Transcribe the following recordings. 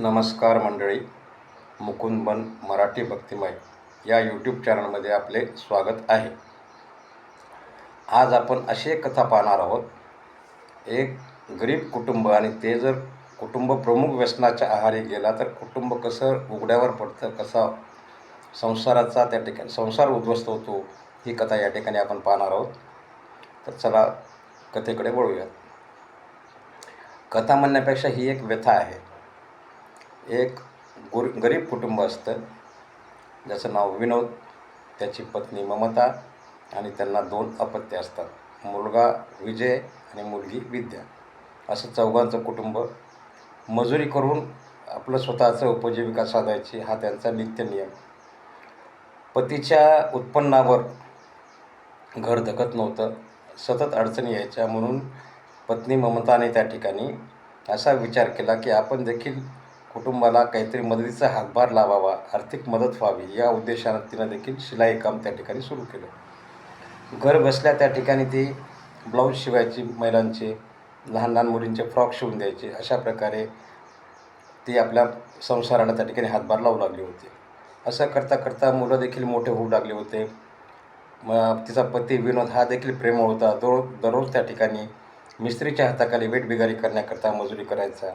नमस्कार मंडळी मुकुंदबन मराठी भक्तिमय या यूट्यूब चॅनलमध्ये आपले स्वागत आहे. आज आपण अशी एक कथा पाहणार आहोत. एक गरीब कुटुंब आणि ते जर कुटुंब प्रमुख व्यसनाच्या आहारी गेला तर कुटुंब कसं उघड्यावर पडतं कसा संसाराचा त्या ठिकाणी संसार उद्ध्वस्त होतो ही कथा या ठिकाणी आपण पाहणार आहोत. तर चला कथेकडे वळूया कथा म्हणण्यापेक्षा ही एक व्यथा आहे. एक गुर गरीब कुटुंब असतं. ज्याचं नाव विनोद त्याची पत्नी ममता आणि त्यांना दोन अपत्य असतात. मुलगा विजय आणि मुलगी विद्या. असं चौघांचं कुटुंब मजुरी करून आपलं स्वतःचं उपजीविका साधायची हा त्यांचा नित्य नियम. पतीच्या उत्पन्नावर घर धकत नव्हतं. सतत अडचणी यायच्या म्हणून पत्नी ममताने त्या ठिकाणी असा विचार केला की आपण देखील कुटुंबाला काहीतरी मदतीचा हातभार लावावा आर्थिक मदत व्हावी या उद्देशानं तिनं देखील शिलाई काम त्या ठिकाणी सुरू केलं. घर बसल्या त्या ठिकाणी ती ब्लाऊज शिवायची महिलांचे लहान लहान मुलींचे फ्रॉक शिवून द्यायचे अशा प्रकारे ती आपल्या संसाराला त्या ठिकाणी हातभार लावू लागली होती. असं करता करता मुलं देखील मोठे होऊ लागले होते. मग तिचा पती विनोद हा देखील प्रेमळ होता. दररोज दररोज त्या ठिकाणी मिस्त्रीच्या हाताखाली वेटबिगारी करण्याकरता मजुरी करायचा.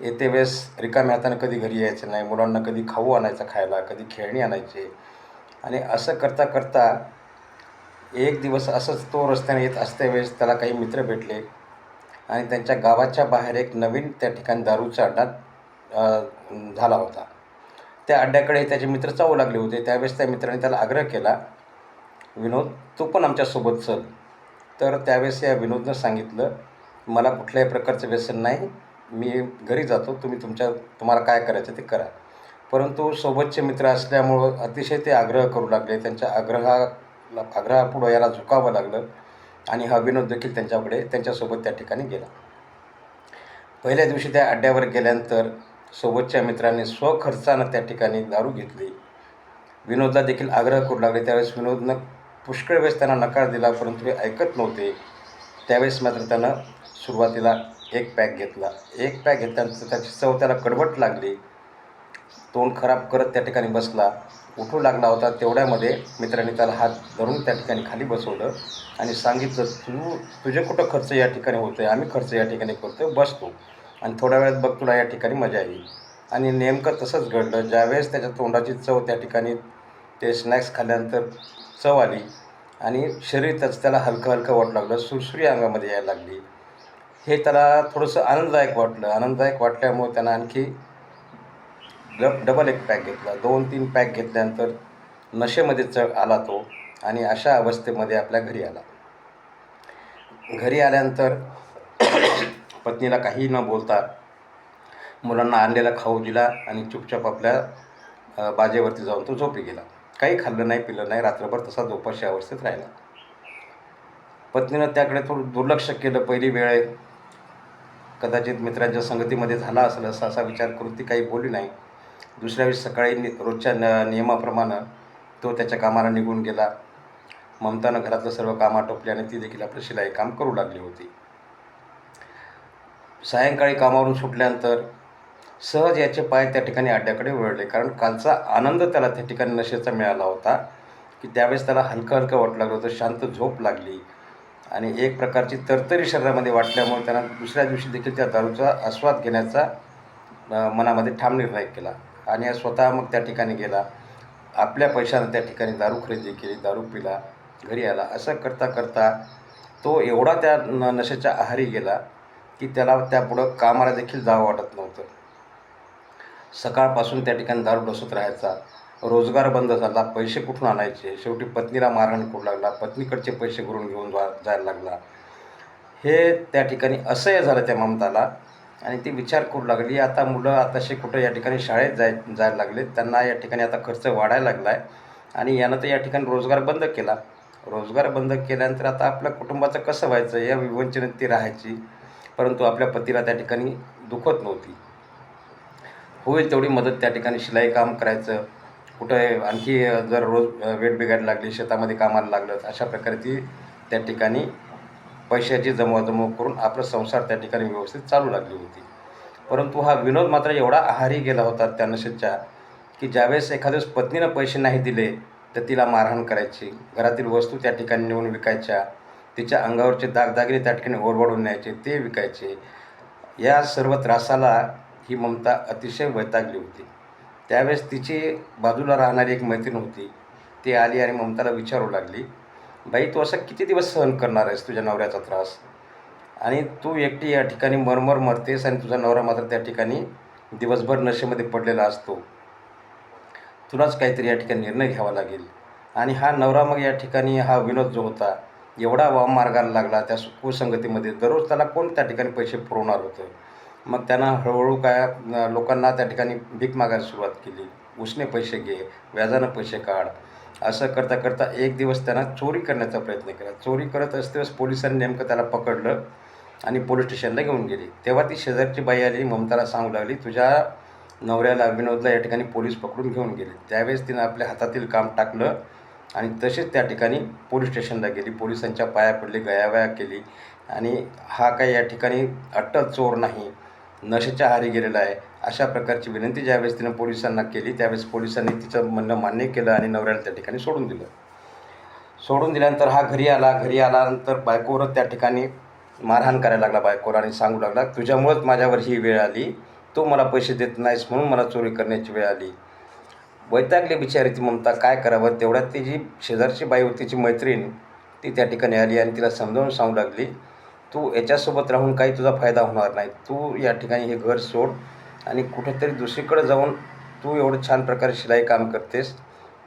येते वेळेस रिकाम्या हाताने कधी घरी यायचं नाही मुलांना कधी खाऊ आणायचा खायला कधी खेळणी आणायचे. आणि असं करता करता एक दिवस असंच तो रस्त्याने येत असत्या वेळेस त्याला काही मित्र भेटले. आणि त्यांच्या गावाच्या बाहेर एक नवीन त्या ठिकाणी दारूचा अड्डा झाला होता. त्या अड्ड्याकडे त्याचे मित्र चावू लागले होते. त्यावेळेस त्या मित्राने त्याला आग्रह केला विनोद तू पण आमच्यासोबत चल. तर त्यावेळेस या विनोदनं सांगितलं मला कुठल्याही प्रकारचं व्यसन नाही. मी घरी जातो तुम्ही तुमच्या तुम्हाला काय करायचं ते करा. परंतु सोबतचे मित्र असल्यामुळं अतिशय ते आग्रह करू लागले. त्यांच्या आग्रहाला आग्रहापुढं याला झुकावं लागलं आणि हा विनोद देखील त्यांच्याकडे त्यांच्यासोबत त्या ठिकाणी गेला. पहिल्या दिवशी त्या अड्ड्यावर गेल्यानंतर सोबतच्या मित्रांनी स्वखर्चानं त्या ठिकाणी दारू घेतली. विनोदला देखील आग्रह करू लागले. त्यावेळेस विनोदनं पुष्कळ वेळेस त्यांना नकार दिला परंतु ते ऐकत नव्हते. त्यावेळेस मात्र त्यानं सुरुवातीला एक पॅक घेतला. एक पॅक घेतल्यानंतर त्याची चव त्याला कडवट लागली. तोंड खराब करत त्या ठिकाणी बसला. उठू लागला होता तेवढ्यामध्ये मित्रांनी त्याला हात धरून त्या ठिकाणी खाली बसवलं आणि सांगितलं तू तुझे कुठं खर्च या ठिकाणी होतो आहे आम्ही खर्च या ठिकाणी करतो बसतो आणि थोड्या वेळात बघ तुला या ठिकाणी मजा येईल. आणि नेमकं तसंच घडलं. ज्यावेळेस त्याच्या तोंडाची चव त्या ठिकाणी ते स्नॅक्स खाल्ल्यानंतर चव आली आणि शरीर त्याचं त्याला हलकं हलकं वाटू लागलं. सुरसुरी अंगामध्ये यायला लागली. हे त्याला थोडंसं आनंददायक वाटलं. आनंददायक वाटल्यामुळे त्यानं आणखी ड डबल एक पॅक घेतला. दोन तीन पॅक घेतल्यानंतर नशेमध्ये चढ आला तो आणि अशा अवस्थेमध्ये आपल्या घरी आला. घरी आल्यानंतर पत्नीला काही न बोलता मुलांना आणलेला खाऊ दिला आणि चुपचाप आपल्या बाजेवरती जाऊन तो झोपी गेला. काही खाल्लं नाही पिलं नाही रात्रभर तसा झोपाशी अवस्थेत राहिला. पत्नीनं त्याकडे थोडं दुर्लक्ष केलं. पहिली वेळ कदाचित मित्रांच्या संगतीमध्ये झाला असेल असा असा विचार करून ती काही बोलली नाही. दुसऱ्या वेळेस सकाळी नि रोजच्या न नियमाप्रमाणे तो त्याच्या कामाला निघून गेला. ममतानं घरातलं सर्व काम आटोपले आणि ती देखील आपलं शिलाई काम करू लागली होती. सायंकाळी कामावरून सुटल्यानंतर सहज याचे पाय त्या ठिकाणी अड्ड्याकडे वळले. कारण कालचा आनंद त्याला त्या ठिकाणी नशेचा मिळाला होता की त्यावेळेस त्याला हलकं हलकं वाटू लागलं होतं शांत झोप लागली. आणि एक प्रकारची तरतरी शरीरामध्ये वाटल्यामुळे त्यांना दुसऱ्या दिवशी देखील त्या दारूचा आस्वाद घेण्याचा मनामध्ये ठाम निर्णय केला. आणि स्वतः मग त्या ठिकाणी गेला. आपल्या पैशानं त्या ठिकाणी दारू खरेदी केली दारू पिला घरी आला. असं करता करता तो एवढा त्या न नशेच्या आहारी गेला की त्याला त्यापुढं कामाला देखील जावं वाटत नव्हतं. सकाळपासून त्या ठिकाणी दारू डसत राहायचा. रोजगार बंद झाला पैसे कुठून आणायचे? शेवटी पत्नीला मारहाण करू लागला पत्नीकडचे पैसे करून घेऊन जा जायला लागला. हे त्या ठिकाणी असह्य झालं त्या ममताला आणि ती विचार करू लागली आता मुलं आताशे कुठं या ठिकाणी शाळेत जाय जायला लागले त्यांना या ठिकाणी आता खर्च वाढायला लागला आहे आणि यानं तर या ठिकाणी रोजगार बंद केला. रोजगार बंद केल्यानंतर आता आपल्या कुटुंबाचं कसं व्हायचं? या विवंचनेत ती राहायची परंतु आपल्या पतीला त्या ठिकाणी दुखत नव्हती. होईल तेवढी मदत त्या ठिकाणी शिलाई काम करायचं कुठं आणखी जर रोज वेट बिघायला लागली शेतामध्ये कामाला लागलं अशा प्रकारे ती त्या ठिकाणी पैशाची जमवाजमव करून आपला संसार त्या ठिकाणी व्यवस्थित चालू लागली होती. परंतु हा विनोद मात्र एवढा आहारी गेला होता त्या नशेच्या की ज्यावेळेस एखाद्यास पत्नीनं पैसे नाही दिले तर तिला मारहाण करायची. घरातील वस्तू त्या ठिकाणी नेऊन विकायच्या. तिच्या अंगावरचे दागदागिने त्या ठिकाणी ओरबडून न्यायचे ते विकायचे. या सर्व त्रासाला ही ममता अतिशय वैतागली होती. त्यावेळेस तिची बाजूला राहणारी एक मैत्रीण होती. ती आली आणि ममताला विचारू लागली बाई तू असं किती दिवस सहन करणार आहेस? तुझ्या नवऱ्याचा त्रास. आणि तू एकटी या ठिकाणी मरमर मरतेस आणि तुझा नवरा मात्र त्या ठिकाणी दिवसभर नशेमध्ये पडलेला असतो. तुलाच काहीतरी या ठिकाणी निर्णय घ्यावा लागेल. आणि हा नवरा मग या ठिकाणी हा विनोद जो होता एवढा वाम मार्गाला लागला त्या कुसंगतीमध्ये दररोज त्याला कोण त्या ठिकाणी पैसे पुरवणार होतं? मग त्यांना हळूहळू काय लोकांना त्या ठिकाणी भीक मागायला सुरुवात केली. उसने पैसे घे व्याजानं पैसे काढ. असं करता करता एक दिवस त्यांना चोरी करण्याचा प्रयत्न केला. चोरी करत असतेच पोलिसांनी नेमकं त्याला पकडलं आणि पोलीस स्टेशनला घेऊन गेली. तेव्हा ती शेजारची बाई आली ममताला सांगू लागली तुझ्या नवऱ्याला विनोदला या ठिकाणी पोलीस पकडून घेऊन गेले. त्यावेळेस तिनं आपल्या हातातील काम टाकलं आणि तसेच त्या ठिकाणी पोलीस स्टेशनला गेली. पोलिसांच्या पाया पडली गयावया केली आणि हा काही या ठिकाणी अट्टल चोर नाही नशेच्या आहारी गेलेला आहे. अशा प्रकारची विनंती ज्यावेळेस तिनं पोलिसांना केली त्यावेळेस पोलिसांनी तिचं म्हणणं मान्य केलं आणि नवऱ्याला त्या ठिकाणी सोडून दिलं. सोडून दिल्यानंतर हा घरी आला. घरी आल्यानंतर बायकोवर त्या ठिकाणी मारहाण करायला लागला बायकोवर आणि सांगू लागला तुझ्यामुळंच माझ्यावर ही वेळ आली. तू मला पैसे देत नाहीस म्हणून मला चोरी करण्याची वेळ आली. वैतागली बिचारी ती ममता काय करावं? तेवढ्यात ती जी शेजारची बाई होती तिची मैत्रीण ती त्या ठिकाणी आली आणि तिला समजावून सांगू लागली तू याच्यासोबत राहून काही तुझा फायदा होणार नाही. तू या ठिकाणी हे घर सोड आणि कुठेतरी दुसरीकडे जाऊन तू एवढं छान प्रकारे शिलाई काम करतेस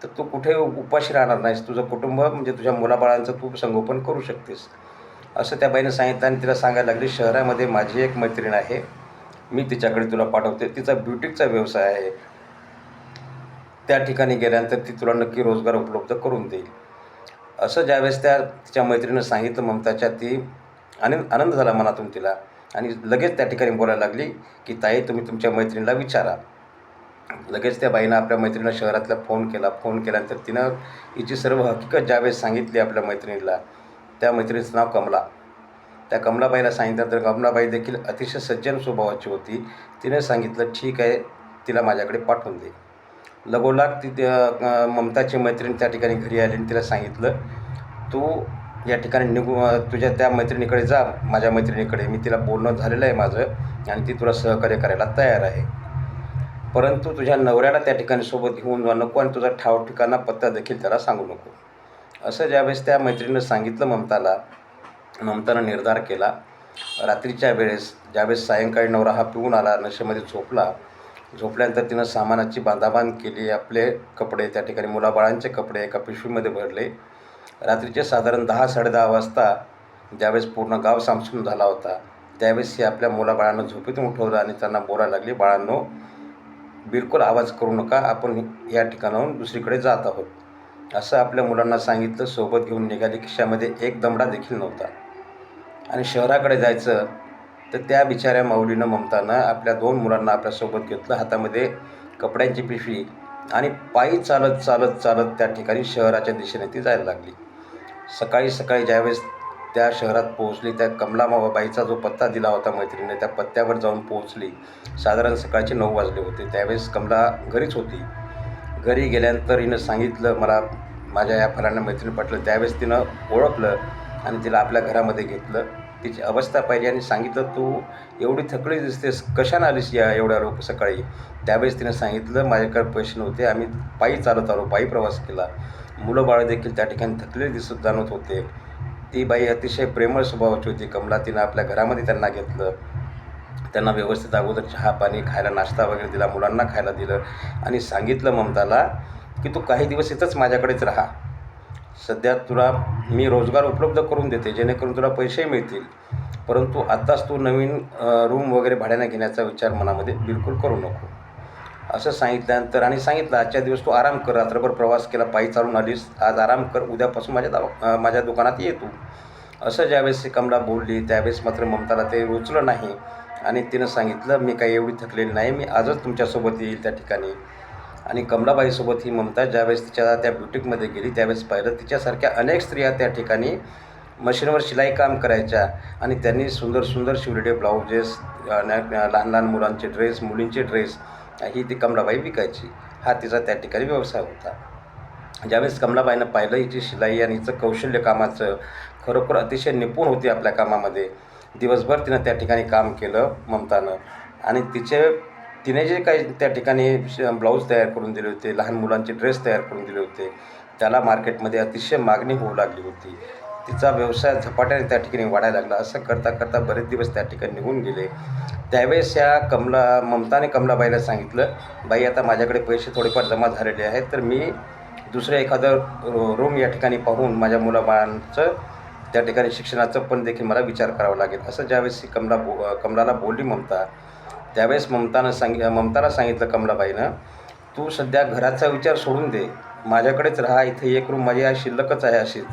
तर तू कुठे उपाशी राहणार नाहीस. तुझं कुटुंब म्हणजे तुझ्या मुलाबाळांचं तू संगोपन करू शकतेस. असं त्या बाईनं सांगितलं आणि तिला सांगायला लागली शहरामध्ये माझी एक मैत्रीण आहे. मी तिच्याकडे तुला पाठवते. तिचा ब्युटिकचा व्यवसाय आहे. त्या ठिकाणी गेल्यानंतर ती तुला नक्की रोजगार उपलब्ध करून देईल. असं ज्यावेळेस त्या तिच्या मैत्रिणीनं सांगितलं ममताच्या ती आनंद आनंद झाला मनातून तिला. आणि लगेच त्या ठिकाणी बोलायला लागली की ताई तुम्ही तुमच्या मैत्रिणीला विचारा. लगेच त्या बाईनं आपल्या मैत्रिणीला शहरातला फोन केला. फोन केल्यानंतर तिनं हिची सर्व हकीकत ज्यावेळेस सांगितली आपल्या मैत्रिणीला त्या मैत्रिणीचं नाव कमला. त्या कमलाबाईला सांगितलं तर कमलाबाई देखील अतिशय सज्जन स्वभावाची होती. तिने सांगितलं ठीक आहे तिला माझ्याकडे पाठवून दे. लगोलाग ती ममताची मैत्रीण त्या ठिकाणी घरी आली आणि तिला सांगितलं तू या ठिकाणी निघू तुझ्या त्या मैत्रिणीकडे जा माझ्या मैत्रिणीकडे. मी तिला बोलणं झालेलं आहे माझं आणि ती तुला सहकार्य करायला तयार आहे. परंतु तुझ्या नवऱ्याला त्या ठिकाणी सोबत घेऊन जा नको आणि तुझा ठाव ठिकाणा पत्ता देखील त्याला सांगू नको. असं ज्यावेळेस त्या मैत्रिणीनं सांगितलं ममताला ममतानं निर्धार केला रात्रीच्या वेळेस ज्यावेळेस सायंकाळी नवरा हा पिऊन आला नशेमध्ये झोपला झोपल्यानंतर तिनं सामानाची बांधाबांध केली आपले कपडे त्या ठिकाणी मुलाबाळांचे कपडे एका पिशवीमध्ये भरले रात्रीचे साधारण दहा साडेदहा वाजता ज्यावेळेस पूर्ण गाव सामसूम झाला होता त्यावेळेस ही आपल्या मुलाबाळांना झोपेतून उठवलं आणि त्यांना बोलायला लागली बाळांनो बिलकुल आवाज करू नका आपण या ठिकाणाहून दुसरीकडे जात आहोत. असं आपल्या मुलांना सांगितलं सोबत घेऊन निघाली खिशामध्ये एक दमडा देखील नव्हता. आणि शहराकडे जायचं तर त्या बिचाऱ्या माऊलीनं ममतानं आपल्या दोन मुलांना आपल्यासोबत घेतलं हातामध्ये कपड्यांची पिशवी आणि पायी चालत चालत चालत त्या ठिकाणी शहराच्या दिशेने ती जायला लागली. सकाळी सकाळी ज्यावेळेस त्या शहरात पोहोचली त्या कमला बाईचा जो पत्ता दिला होता मैत्रिणीने त्या पत्त्यावर जाऊन पोहोचली. साधारण सकाळचे नऊ वाजले होते. त्यावेळेस कमला घरीच होती. घरी गेल्यानंतर हिनं सांगितलं मला माझ्या या फलाण्या मैत्रिणी पटलं. त्यावेळेस तिनं ओळखलं आणि तिला आपल्या घरामध्ये घेतलं. तिची अवस्था पाहिली आणि सांगितलं तू एवढी थकली दिसतेस कशानं आलीस या एवढ्या लोक सकाळी? त्यावेळेस तिनं सांगितलं माझ्याकडे पैसे नव्हते आम्ही पायी चालत आलो पायी प्रवास केला. मुलं बाळं देखील त्या ठिकाणी थकलेले दिसत जाणवत होते. ती बाई अतिशय प्रेमळ स्वभावाची होती. कमला तिनं आपल्या घरामध्ये त्यांना घेतलं. त्यांना व्यवस्थित अगोदर चहा पाणी खायला नाश्ता वगैरे दिला मुलांना खायला दिलं आणि सांगितलं ममताला की तू काही दिवस इथंच माझ्याकडेच राहा. सध्या तुला मी रोजगार उपलब्ध करून देते जेणेकरून तुला पैसेही मिळतील. परंतु आत्ताच तू नवीन रूम वगैरे भाड्याने घेण्याचा विचार मनामध्ये बिलकुल करू नको. असं सांगितल्यानंतर आणि सांगितलं आजच्या दिवस तू आराम कर रात्रभर प्रवास केला पायी चालून आलीस आज आराम कर उद्यापासून माझ्या दावा माझ्या दुकानात ये तू. असं ज्यावेळेस ती कमला बोलली त्यावेळेस मात्र ममताला ते रुचलं नाही. आणि तिनं सांगितलं मी काही एवढी थकलेली नाही मी आजच तुमच्यासोबत येईल त्या ठिकाणी. आणि कमलाबाईसोबत ही ममता ज्यावेळेस तिच्या त्या ब्युटिकमध्ये गेली त्यावेळेस पाहिलं तिच्यासारख्या अनेक स्त्रिया त्या ठिकाणी मशीनवर शिलाई काम करायच्या. आणि त्यांनी सुंदर सुंदर शिवलेले ब्लाउजेस लहान लहान मुलांचे ड्रेस मुलींचे ड्रेस ही ती कमलाबाई विकायची. हा तिचा त्या ठिकाणी व्यवसाय होता. ज्यावेळेस कमलाबाईनं पाहिलं हिची शिलाई आणि हिचं कौशल्य कामाचं खरोखर अतिशय निपुण होती आपल्या कामामध्ये. दिवसभर तिनं त्या ठिकाणी काम केलं ममतानं आणि तिचे तिने जे काही त्या ठिकाणी ब्लाऊज तयार करून दिले होते लहान मुलांचे ड्रेस तयार करून दिले होते त्याला मार्केटमध्ये अतिशय मागणी होऊ लागली होती. तिचा व्यवसाय झपाट्याने त्या ठिकाणी वाढायला लागला. असं करता करता बरेच दिवस त्या ठिकाणी निघून गेले. त्यावेळेस या कमला ममताने कमलाबाईला सांगितलं बाई आता माझ्याकडे पैसे थोडेफार जमा झालेले आहेत तर मी दुसरं एखादं रो रूम या ठिकाणी पाहून माझ्या मुलाबाळांचं त्या ठिकाणी शिक्षणाचं पण देखील मला विचार करावा लागेल. असं ज्यावेळेस कमला बो कमलाला बोलली ममता त्यावेळेस ममतानं सांग ममताला सांगितलं कमलाबाईनं तू सध्या घराचा विचार सोडून दे. माझ्याकडेच राहा इथे एक रूम माझी शिल्लकच आहे अशीच.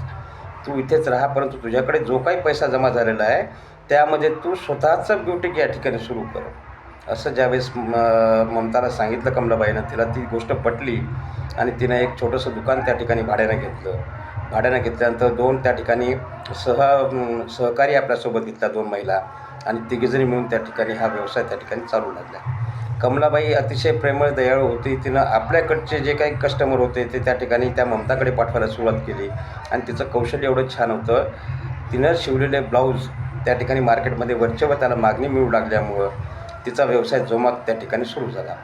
तू इथेच राहा परंतु तुझ्याकडे जो काही पैसा जमा झालेला आहे त्यामध्ये तू स्वतःचं ब्युटिक या ठिकाणी सुरू कर. असं ज्यावेळेस म ममताला सांगितलं कमलाबाईनं तिला ती गोष्ट पटली आणि तिनं एक छोटंसं दुकान त्या ठिकाणी भाड्यानं घेतलं. भाड्यानं घेतल्यानंतर दोन त्या ठिकाणी सह सहकारी आपल्यासोबत घेतला दोन महिला आणि तिघीजणी मिळून त्या ठिकाणी हा व्यवसाय त्या ठिकाणी चालू लागला. कमलाबाई अतिशय प्रेमळ दयाळू होती. तिनं आपल्याकडचे जे काही कस्टमर होते ते त्या ठिकाणी त्या ममताकडे पाठवायला सुरुवात केली. आणि तिचं कौशल्य एवढं छान होतं. तिनं शिवलेले ब्लाऊज त्या ठिकाणी मार्केटमध्ये वरचेवर त्याला मागणी मिळू लागल्यामुळं तिचा व्यवसाय जोमात त्या ठिकाणी सुरू झाला.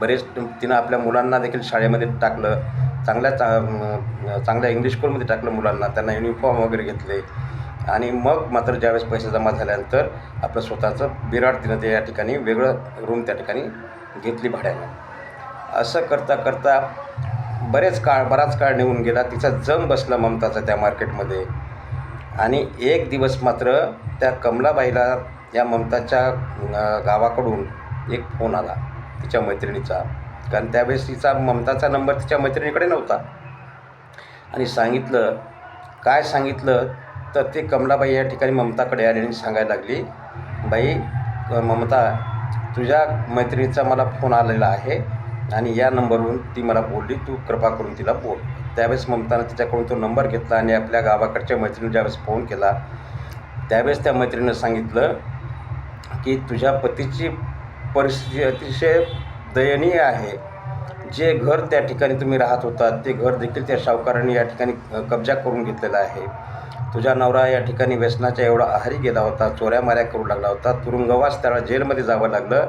बरेच तिनं आपल्या मुलांना देखील शाळेमध्ये टाकलं. चांगल्या चा चांगल्या इंग्लिश स्कूलमध्ये टाकलं मुलांना. त्यांना युनिफॉर्म वगैरे घेतले. आणि मग मात्र ज्यावेळेस पैसे जमा झाल्यानंतर आपलं स्वतःचं बिराड तिनं ते या ठिकाणी वेगळं रूम त्या ठिकाणी घेतली भाड्यानं. असं करता करता बरेच काळ बराच काळ निघून गेला. तिचा जम बसला ममताचा त्या मार्केटमध्ये. आणि एक दिवस मात्र त्या कमलाबाईला या ममताच्या गावाकडून एक फोन आला तिच्या मैत्रिणीचा. कारण त्यावेळेस तिचा ममताचा नंबर तिच्या मैत्रिणीकडे नव्हता. आणि सांगितलं काय सांगितलं? तर ते कमलाबाई या ठिकाणी ममताकडे आली आणि सांगायला लागली बाई ममता तुझ्या मैत्रिणीचा मला फोन आलेला आहे आणि या नंबरवरून ती मला बोलली तू कृपा करून तिला बोल. त्यावेळेस ममतानं तिच्याकडून तो नंबर घेतला आणि आपल्या गावाकडच्या मैत्रिणी ज्यावेळेस फोन केला त्यावेळेस त्या मैत्रिणीनं सांगितलं की तुझ्या पतीची परिस्थिती अतिशय दयनीय आहे. जे घर त्या ठिकाणी तुम्ही राहत होता ते घर देखील त्या सावकारांनी या ठिकाणी कब्जा करून घेतलेला आहे. तुझा नवरा या ठिकाणी व्यसनाच्या एवढा आहारी गेला होता चोऱ्या माऱ्या करू लागला होता तुरुंगवास त्याला जेलमध्ये जावं लागलं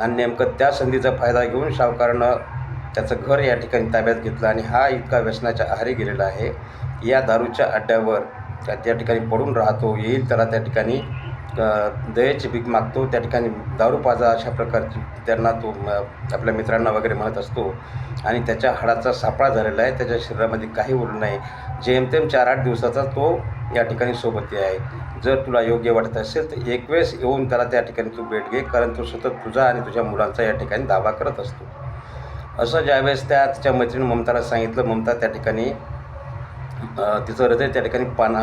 आणि नेमकं त्या संधीचा फायदा घेऊन सावकारानं त्याचं घर या ठिकाणी ताब्यात घेतलं आणि हा इतका व्यसनाच्या आहारी गेलेला आहे. या दारूच्या अड्ड्यावर त्या त्या ठिकाणी पडून राहतो येईल त्याला त्या ठिकाणी दयेची भीक मागतो त्या ठिकाणी दारूपाजा अशा प्रकारची त्यांना तो आपल्या मित्रांना वगैरे म्हणत असतो. आणि त्याच्या हाडाचा सापळा झालेला आहे त्याच्या शरीरामध्ये काही उरलं नाही. जेमतेम चार आठ दिवसाचा तो या ठिकाणी सोबती आहे. जर तुला योग्य वाटत असेल तर एक वेळेस येऊन त्याला त्या ठिकाणी तू भेट घे कारण तो सतत तुझा आणि तुझ्या मुलांचा या ठिकाणी दावा करत असतो. असं ज्यावेळेस त्या तिच्या मैत्रिणी ममताला सांगितलं ममता त्या ठिकाणी तिचं हृदय त्या ठिकाणी पाना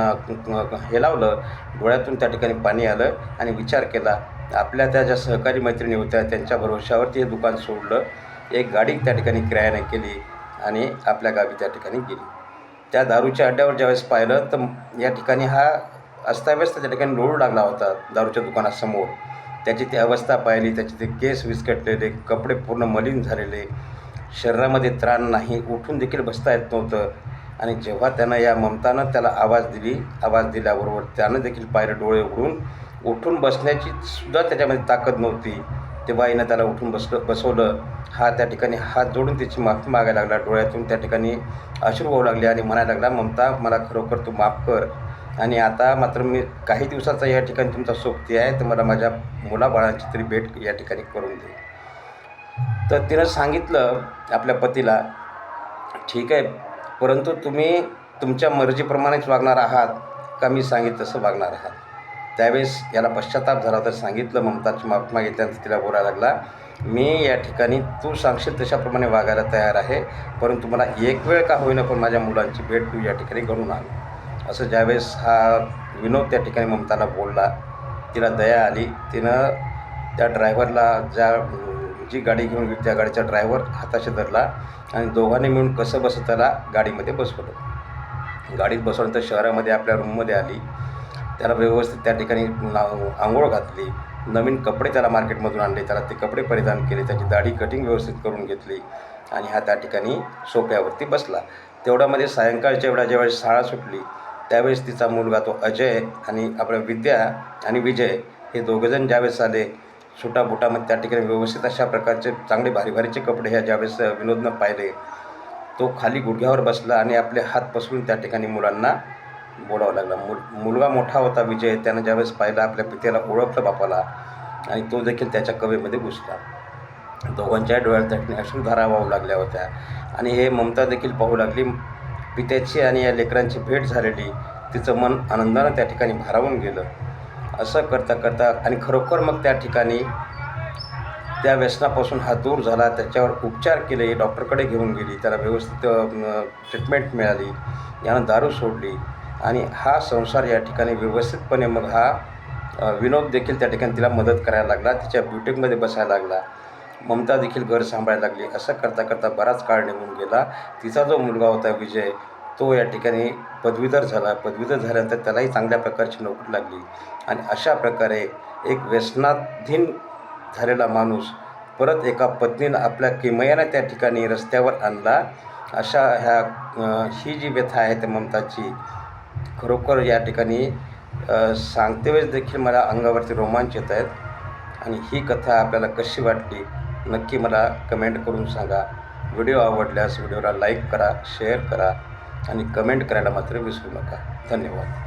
हे लावलं डोळ्यातून त्या ठिकाणी पाणी आलं आणि विचार केला. आपल्या त्या ज्या सहकारी मैत्रिणी होत्या त्यांच्या भरोश्यावरती हे दुकान सोडलं. एक गाडी त्या ठिकाणी किरायाने केली आणि आपल्या गावी त्या ठिकाणी गेली. त्या दारूच्या अड्ड्यावर ज्यावेळेस पाहिलं तर या ठिकाणी हा अस्ताव्यस्त त्या ठिकाणी लोळू लागला होता दारूच्या दुकानासमोर. त्याची ती अवस्था पाहिली त्याचे ते केस विस्कटलेले कपडे पूर्ण मलिन झालेले. शरीरामध्ये त्राण नाही उठून देखील बसता येत नव्हतं. आणि जेव्हा त्यांना या ममतानं त्याला आवाज दिली आवाज दिल्याबरोबर त्यानं देखील पायरे डोळे उघडून उठून बसण्याची सुद्धा त्याच्यामध्ये ताकद नव्हती. तेव्हा हिनं त्याला उठून बसलं बसवलं. हा त्या ठिकाणी हात जोडून त्याची माफी मागायला लागला. डोळ्यातून त्या ठिकाणी अश्रू होऊ लागले आणि म्हणायला लागला ममता मला खरोखर तू माफ कर. आणि आता मात्र मी काही दिवसाचा या ठिकाणी तुमचा सोबती आहे तर मला माझ्या मुलाबाळांची तरी भेट या ठिकाणी करून दे. तर तिनं सांगितलं आपल्या पतीला ठीक आहे परंतु तुम्ही तुमच्या मर्जीप्रमाणेच वागणार आहात का मी सांगितलं तसं वागणार आहात. त्यावेळेस याला पश्चाताप झाला तर सांगितलं ममताची माफ मागितल्यानंतर तिला बोलायला लागला मी या ठिकाणी तू सांगशील तशाप्रमाणे वागायला तयार आहे परंतु मला एक वेळ का होईना पण माझ्या मुलांची भेट तू या ठिकाणी घडून आण. असं ज्यावेळेस हा विनोद त्या ठिकाणी ममताला बोलला तिला दया आली. तिनं त्या ड्रायव्हरला ज्या जी गाडी घेऊन त्या गाडीचा ड्रायव्हर हाताशी धरला आणि दोघांनी मिळून कसं बसं त्याला गाडीमध्ये बसवलं. गाडीत बसवल्यानंतर शहरामध्ये आपल्या रूममध्ये आली. त्याला व्यवस्थित त्या ठिकाणी आंघोळ घातली. नवीन कपडे त्याला मार्केटमधून आणले. त्याला ते कपडे परिधान केले. त्याची दाढी कटिंग व्यवस्थित करून घेतली आणि हा त्या ठिकाणी सोप्यावरती बसला. तेवढ्यामध्ये सायंकाळच्या वेळा ज्यावेळेस शाळा सुटली त्यावेळेस तिचा मुलगा तो अजय आणि आपला विद्या आणि विजय हे दोघंजण ज्यावेळेस आले सुटाबुटामध्ये त्या ठिकाणी व्यवस्थित अशा प्रकारचे चांगले भारी भारीचे कपडे ह्या ज्यावेळेस विनोदनं पाहिले तो खाली गुडघ्यावर बसला आणि आपले हात पसरून त्या ठिकाणी मुलांना बोलावं लागला. मुल मुलगा मोठा होता विजय त्यानं ज्यावेळेस पाहिला आपल्या पित्याला ओळखलं बापाला आणि तो देखील त्याच्या कवेमध्ये घुसला. दोघांच्या डोळ्यात त्या ठिकाणी अश्रुधारा वाहू लागल्या होत्या आणि हे ममता देखील पाहू लागली. पित्याची आणि या लेकरांची भेट झालेली तिचं मन आनंदानं त्या ठिकाणी भारावून गेलं. असं करता करता आणि खरोखर मग त्या ठिकाणी त्या व्यसनापासून हा दूर झाला त्याच्यावर उपचार केले डॉक्टरकडे घेऊन गेली त्याला व्यवस्थित ट्रीटमेंट मिळाली यानं दारू सोडली आणि हा संसार या ठिकाणी व्यवस्थितपणे मग हा विनोद देखील त्या ठिकाणी तिला मदत करायला लागला तिच्या ब्युटिकमध्ये बसायला लागला ममता देखील घर सांभाळायला लागली असं करता करता बराच काळ निघून गेला. तिचा जो मुलगा होता विजय तो या ठिकाणी पदवीधर झाला. पदवीधर झाल्यानंतर त्यालाही चांगल्या प्रकारची नोकरी लागली. आणि अशा प्रकारे एक व्यसनाधीन झालेला माणूस परत एका पत्नीनं आपल्या किमयानं त्या ठिकाणी रस्त्यावर आणला. अशा ह्या ही जी व्यथा आहे त्या ममताची खरोखर या ठिकाणी सांगतेवेळेस देखील मला अंगावरती रोमांच येत आहेत. आणि ही कथा आपल्याला कशी वाटली नक्की मला कमेंट करून सांगा. व्हिडिओ आवडल्यास व्हिडिओला लाईक करा शेअर करा. आणि कमेंट करायला मात्र विसरू नका. धन्यवाद.